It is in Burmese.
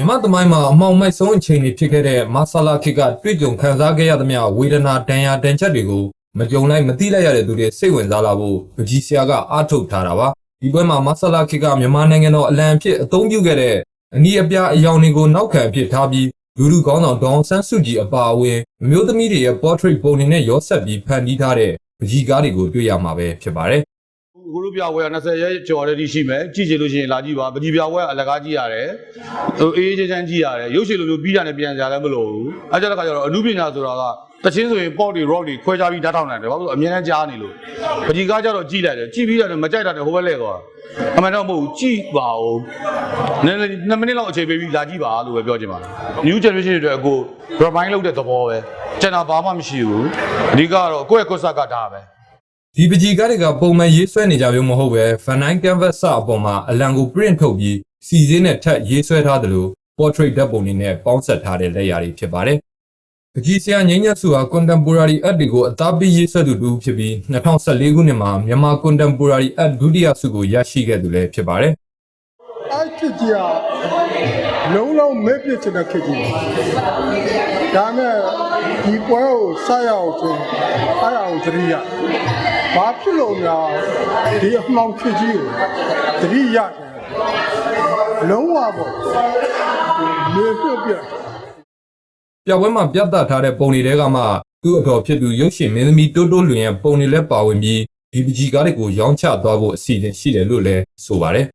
မြမသမိုင်းမှာအမှောင်မိုက်ဆုံးအချိန်တွေဖြစ်ခဲ့တဲ့မာဆာလာခေတ်ကတွေ့ကြုံခံစားခဲ့ရသမျှဝေဒနာဒဏ်ရာဒဏ်ချက်တွေကိုမကြုံလိုက်မသိလိုက်ရတဲ့သူတွေစိတ်ဝင်စားလာဖို့ပကြီးဆရာကအားထုတ်ထားတာပါဒီပွဲမှာမာဆာလာခေတ်ကမြန်မာနိုင်ငံတော်အလံအဖြစ်အသုံးပြုခဲ့တဲ့အနီးအပြားအယောင်တွေကိုနောက်ခံအဖြစ်ထားပြီးလူလူကောင်းဆောင်ဒေါအောင်ဆန်းစုကြည်အပါအဝင်အမျိုးသမီးတွေရဲ့ portrait ပုံတွေနဲ့ရောဆက်ပြီးဖန်တီးထားတဲ့ပကြီးကားတွေကိုတွေ့ရမှာပဲဖြစ်ပါတယ် ကိုလိုပြဝဲ20ရက်ကျော်တဲ့ဒီရှိမယ်ကြည့်ချင်လို့ရှိရင်လာကြည့်ပါပကြီးပြဝဲအလကားကြည့်ရတယ်ဟိုအေးအေးချမ်းချမ်းကြည့်ရတယ်ရုပ်ရှင်လိုမျိုးပြီးတာနဲ့ပြန်ကြလည်းမလို့ဘူးအဲကြတဲ့ခါကျတော့အမှုပညာဆိုတာကတချင်းဆိုရင် port တွေ rock တွေခွဲခြားပြီးဓာတ်ထောင်နိုင်တယ်ဘာလို့လဲအများနဲ့ကြားနေလို့ပကြီးကားကျတော့ကြည့်လိုက်တယ်ကြည့်ပြီးတော့မကြိုက်တာနဲ့ဟိုဘက်လဲသွားအမှန်တော့မဟုတ်ဘူးကြည့်ပါဦးနည်းနည်း2မိနစ်လောက်အချိန်ပေးပြီးလာကြည့်ပါလို့ပဲပြောချင်ပါတယ် new generation တွေအတွက်အကို remind လုပ်တဲ့သဘောပဲကျန်တာဘာမှမရှိဘူးအဓိကကတော့ကိုယ့်ရဲ့ကိုယ်ဆက်ကဒါပဲ ဒီပကြီးကားတွေကပုံမှန်ရေးဆွဲနေကြမျိုးမဟုတ်ပဲ Van Dyke Canvas စအပေါ်မှာအလံကို print ထုတ်ပြီးစီစဉ်နဲ့ထပ်ရေးဆွဲထားသလို portrait ဓာတ်ပုံတွေနဲ့ပေါင်းစပ်ထားတဲ့လက်ရာတွေဖြစ်ပါတယ်။ပကြီးဆရာငိမ့်ညက်စုဟာ contemporary art တွေကိုအသားပေးရေးဆွဲသူတူဖြစ်ပြီး2014ခုနှစ်မှာမြန်မာ contemporary art ဒုတိယဆုကိုရရှိခဲ့သူလည်းဖြစ်ပါတယ်။အဲ့ခစ်ကြီးကလုံးလုံးမဲ့ပြစ်ချင်တဲ့ခစ်ကြီးဒါနဲ့ဒီပွဲကိုစရအောင်ဆိုအဲ့အောင်သတိရ ဘာဖြစ်လို့များဒီအမှောင်ခစ်ကြီးကိုသတိရတယ်လုံးဝပေါ့လေပြစ်ပြစ်ပြပွဲမှာပြသထားတဲ့ပုံတွေတဲကမှသူ့အတော်ဖြစ်သူရုပ်ရှင်မင်းသမီးတိုးတိုးလွင်ရဲ့ပုံတွေလည်းပါဝင်ပြီးဒီပကြီးကားတွေကိုရောင်းချသွားဖို့အစီအစဉ်ရှိတယ်လို့လည်းဆိုပါတယ်